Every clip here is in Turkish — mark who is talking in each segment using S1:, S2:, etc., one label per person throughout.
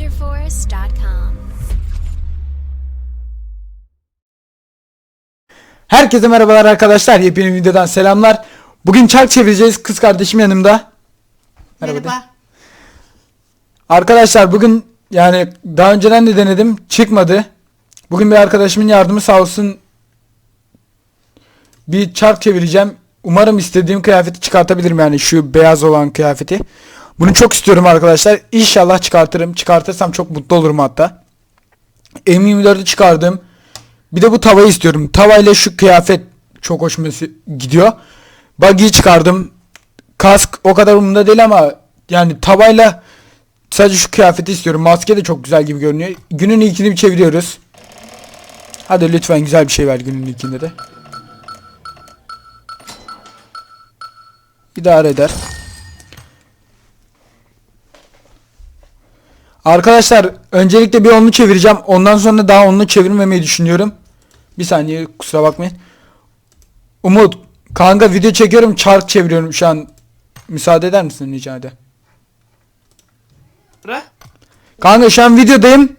S1: WonderForest.com.
S2: Herkese merhabalar arkadaşlar. Yepyeni videodan selamlar. Bugün çark çevireceğiz. Kız kardeşim yanımda. Merhaba.
S3: Merhaba.
S2: Arkadaşlar bugün yani daha önceden de denedim. Çıkmadı. Bugün bir arkadaşımın yardımı sağ olsun. Bir çark çevireceğim. Umarım istediğim kıyafeti çıkartabilirim yani şu beyaz olan kıyafeti. Bunu çok istiyorum arkadaşlar. İnşallah çıkartırım. Çıkartırsam çok mutlu olurum hatta. M24'ü çıkardım. Bir de bu tavayı istiyorum. Tavayla şu kıyafet çok hoşuma gidiyor. Buggy'yi çıkardım. Kask o kadar umurumda değil ama yani tavayla sadece şu kıyafeti istiyorum. Maske de çok güzel gibi görünüyor. Günün ilkini bir çeviriyoruz. Hadi lütfen güzel bir şey ver günün ilkinde de. İdare eder. Arkadaşlar öncelikle bir onlu çevireceğim. Ondan sonra daha onlu çevirmemeyi düşünüyorum. Bir saniye kusura bakmayın. Umut kanka video çekiyorum çark çeviriyorum şu an. Müsaade eder misin rica ederim.
S3: Bırak.
S2: Kanka şu an videodayım.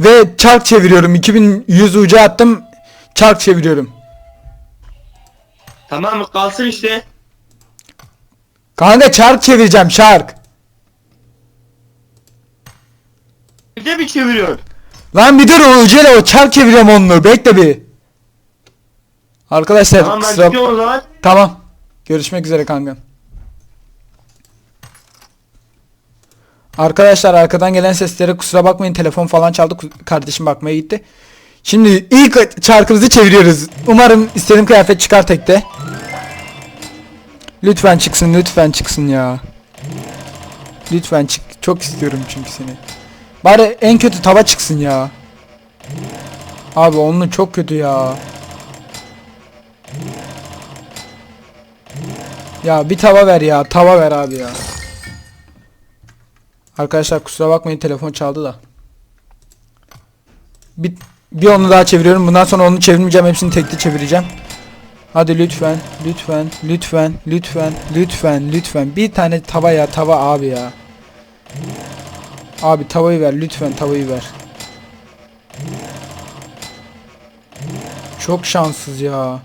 S2: Ve çark çeviriyorum. 2100 ucu attım. Çark çeviriyorum.
S3: Tamam kalsın işte.
S2: Kanka çark çevireceğim çark.
S3: Bir de bir çeviriyor.
S2: Lan bir dur o ucuyla o çark çeviriyorum onu. Bekle bir. Arkadaşlar
S3: Tamam ben
S2: kusura-
S3: gidiyorum o zaman.
S2: Tamam. Görüşmek üzere kanka. Arkadaşlar arkadan gelen seslere kusura bakmayın telefon falan çaldı Ku- kardeşim bakmaya gitti. Şimdi ilk çarkımızı çeviriyoruz. Umarım istediğim kıyafet çıkar tekte. Lütfen çıksın lütfen çıksın ya. Lütfen çık. Çok istiyorum çünkü seni. Bari en kötü tava çıksın ya. Abi onun çok kötü ya. Ya bir tava ver ya. Tava ver abi ya. Arkadaşlar kusura bakmayın telefon çaldı da. Bir, bir onu daha çeviriyorum. Bundan sonra onu çevirmeyeceğim. Hepsini tekli çevireceğim. Hadi lütfen, lütfen, lütfen, lütfen, lütfen, lütfen. Bir tane tava ya, tava abi ya. Abi tavayı ver, lütfen tavayı ver. Çok şanssız ya.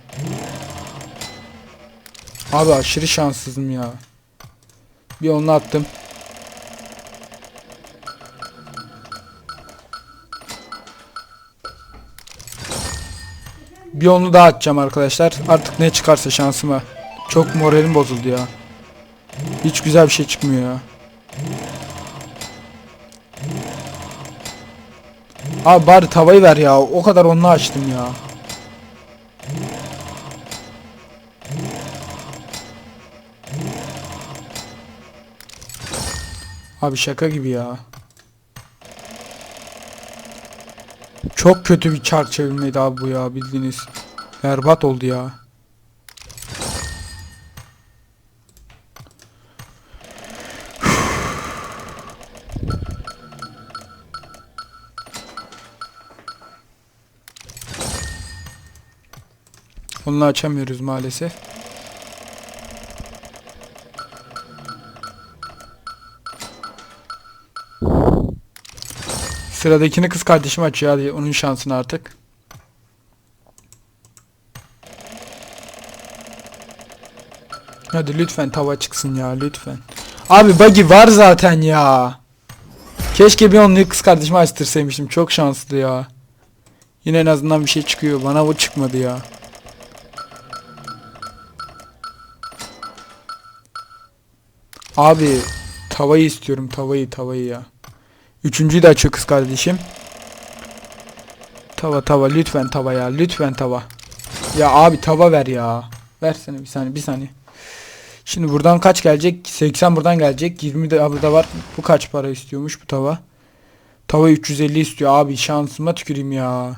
S2: Abi aşırı şanssızım ya. Bir onu attım. Bir onu daha atacağım arkadaşlar. Artık ne çıkarsa şansıma. Çok moralim bozuldu ya. Hiç güzel bir şey çıkmıyor ya. Abi bari tavayı ver ya. O kadar onu açtım ya. Abi şaka gibi ya. Çok kötü bir çark çevirmeydi abi bu ya bildiğiniz. Berbat oldu ya. Onu açamıyoruz maalesef. Sıradakini kız kardeşim açıyor hadi onun şansını artık. Hadi lütfen tava çıksın ya lütfen. Abi buggy var zaten ya. Keşke bir onluyu kız kardeşime açtırsaymışım. Çok şanslı ya. Yine en azından bir şey çıkıyor. Bana bu çıkmadı ya. Abi tavayı istiyorum tavayı tavayı ya. Üçüncüyü de açıyor kız kardeşim. Tava tava lütfen tava ya lütfen tava. Ya abi tava ver ya. Versene bir saniye bir saniye. Şimdi buradan kaç gelecek? 80 buradan gelecek. 20 de burada var. Bu kaç para istiyormuş bu tava? Tava 350 istiyor abi şansıma tüküreyim ya.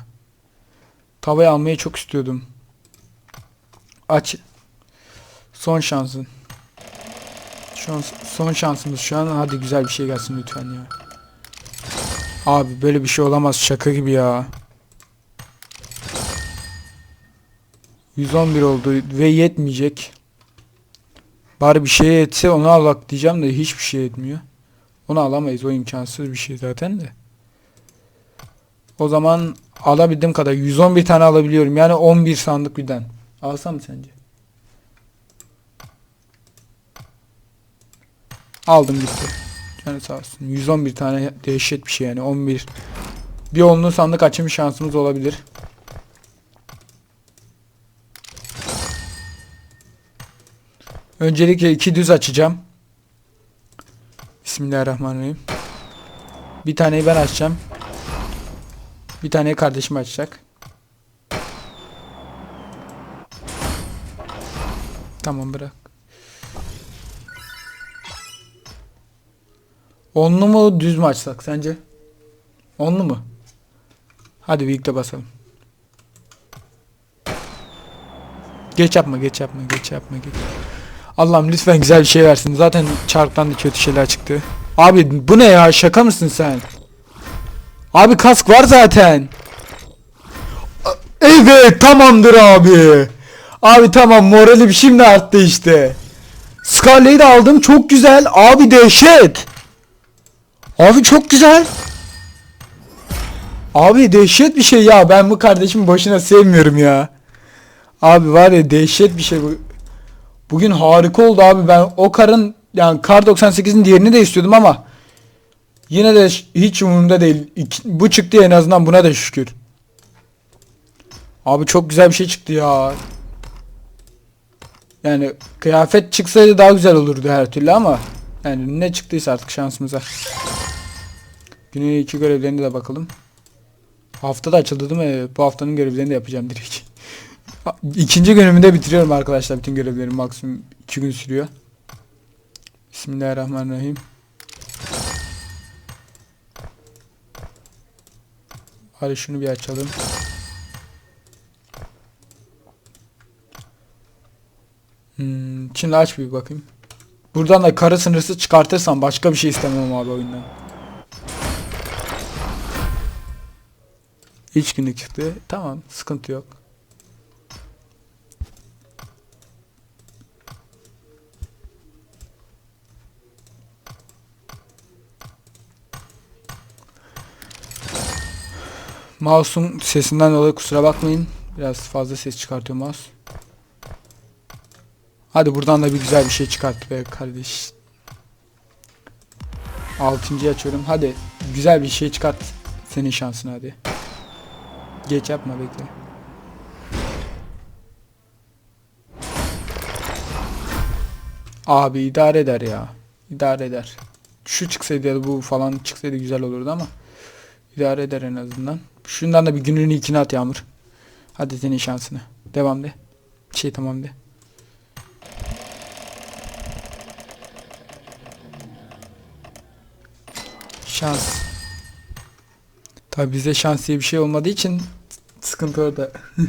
S2: Tavayı almayı çok istiyordum. Aç. Son şansın. Şu an son şansımız şu an. Hadi güzel bir şey gelsin lütfen ya. Abi böyle bir şey olamaz şaka gibi ya. 111 oldu ve yetmeyecek. Bari bir şey etse onu alak diyeceğim de hiçbir şey etmiyor. Onu alamayız. O imkansız bir şey zaten de. O zaman alabildiğim kadar 111 tane alabiliyorum. Yani 11 sandık birden. Alsam sence? Aldım gitti. Yani sağ olsun. 111 tane dehşet bir şey yani. 11. Bir onlu sandık açım şansımız olabilir. Öncelikle iki düz açacağım. Bismillahirrahmanirrahim. Bir taneyi ben açacağım. Bir taneyi kardeşim açacak. Tamam bırak. Onlu mu düz mü açsak sence? Onlu mu? Hadi birlikte basalım. Geç yapma geç yapma geç yapma geç. Allah'ım lütfen güzel bir şey versin. Zaten çarktan da kötü şeyler çıktı. Abi bu ne ya şaka mısın sen? Abi kask var zaten. Evet tamamdır abi. Abi tamam moralim şimdi arttı işte. Scarlet'i aldım çok güzel. Abi dehşet. Abi çok güzel. Abi dehşet bir şey ya. Ben bu kardeşimi boşuna sevmiyorum ya. Abi var ya dehşet bir şey bu. Bugün harika oldu abi. Ben o karın yani kar 98'in diğerini de istiyordum ama yine de hiç umurumda değil. Bu çıktı en azından buna da şükür. Abi çok güzel bir şey çıktı ya. Yani kıyafet çıksaydı daha güzel olurdu her türlü ama yani ne çıktıysa artık şansımıza. Günün iki görevlerine de bakalım. Hafta da açıldı değil mi? Bu haftanın görevlerini de yapacağım direkt. İkinci günümü de bitiriyorum arkadaşlar. Bütün görevlerim maksimum 2 gün sürüyor. Bismillahirrahmanirrahim. Hadi şunu bir açalım. Hmm, şimdi aç bir bakayım. Buradan da karı sınırsız çıkartırsam başka bir şey istemem abi oyundan. İç günlük çıktı. Tamam sıkıntı yok. Mouse'un sesinden dolayı kusura bakmayın. Biraz fazla ses çıkartıyor mouse. Hadi buradan da bir güzel bir şey çıkart be kardeş. Altıncıyı açıyorum. Hadi güzel bir şey çıkart. Senin şansın hadi. Geç yapma bekle. Abi idare eder ya. İdare eder. Şu çıksaydı ya da bu falan çıksaydı güzel olurdu ama idare eder en azından. Şundan da bir gününü ikine at Yağmur. Hadi senin şansını. Devam de. Şey tamam de. Şans. Tabi bize şans diye bir şey olmadığı için sıkıntı orada.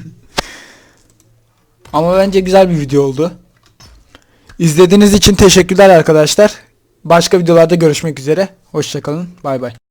S2: Ama bence güzel bir video oldu. İzlediğiniz için teşekkürler arkadaşlar. Başka videolarda görüşmek üzere. Hoşçakalın. Bay bay.